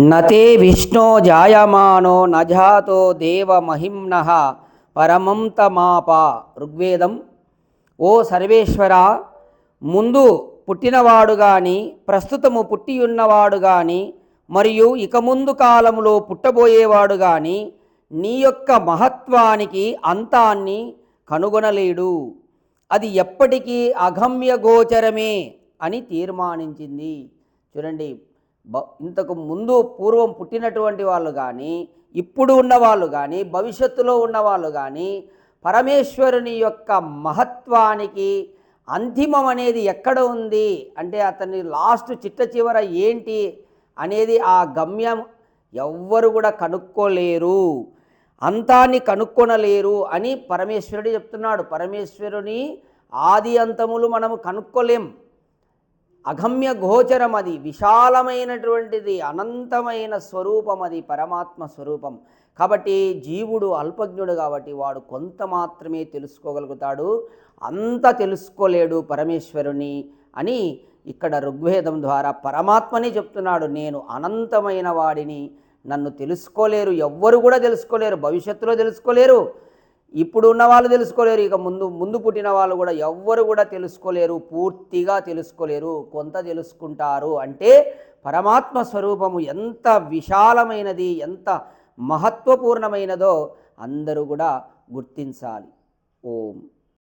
నతే విష్ణో జాయమానో నజాతో దేవమహిమ్న పరమం తమాప ఋగ్వేదం. ఓ సర్వేశ్వర ముందు పుట్టినవాడు గాని ప్రస్తుతము పుట్టియున్నవాడు గాని మరియు ఇక ముందు కాలంలో పుట్టబోయేవాడు గాని నీ యొక్క మహత్వానికి అంతాన్ని కనుగొనలేడు. అది ఎప్పటికీ అగమ్య గోచరమే అని తీర్మానించింది. చూడండి. ఇంతకు ముందు పూర్వం పుట్టినటువంటి వాళ్ళు కానీ ఇప్పుడు ఉన్నవాళ్ళు కానీ భవిష్యత్తులో ఉన్నవాళ్ళు కానీ పరమేశ్వరుని యొక్క మహత్వానికి అంతిమం అనేది ఎక్కడ ఉంది? అంటే అతని లాస్ట్ చిట్ట చివర ఏంటి? అనేది ఆ గమ్యం ఎవ్వరు కూడా కనుక్కోలేరు. అంతాన్ని కనుక్కొనలేరు అని పరమేశ్వరుడు చెప్తున్నాడు. పరమేశ్వరుని ఆది అంతములు మనము కనుక్కోలేం. అగమ్య గోచరం అది విశాలమైనటువంటిది అనంతమైన స్వరూపం అది పరమాత్మ స్వరూపం. కాబట్టి జీవుడు అల్పజ్ఞుడు కాబట్టి వాడు కొంత మాత్రమే తెలుసుకోగలుగుతాడు. అంత తెలుసుకోలేడు పరమేశ్వరుని అని ఇక్కడ ఋగ్వేదం ద్వారా పరమాత్మని చెప్తున్నాడు. నేను అనంతమైన వాడిని నన్ను తెలుసుకోలేరు ఎవ్వరు కూడా తెలుసుకోలేరు భవిష్యత్తులో తెలుసుకోలేరు. ఇప్పుడు ఉన్న వాళ్ళు తెలుసుకోలేరు. ఇక ముందు ముందు పుట్టిన వాళ్ళు కూడా ఎవ్వరు కూడా తెలుసుకోలేరు. పూర్తిగా తెలుసుకోలేరు. కొంత తెలుసుకుంటారు. అంటే పరమాత్మ స్వరూపము ఎంత విశాలమైనది ఎంత మహత్వపూర్ణమైనదో అందరూ కూడా గుర్తించాలి. ఓం.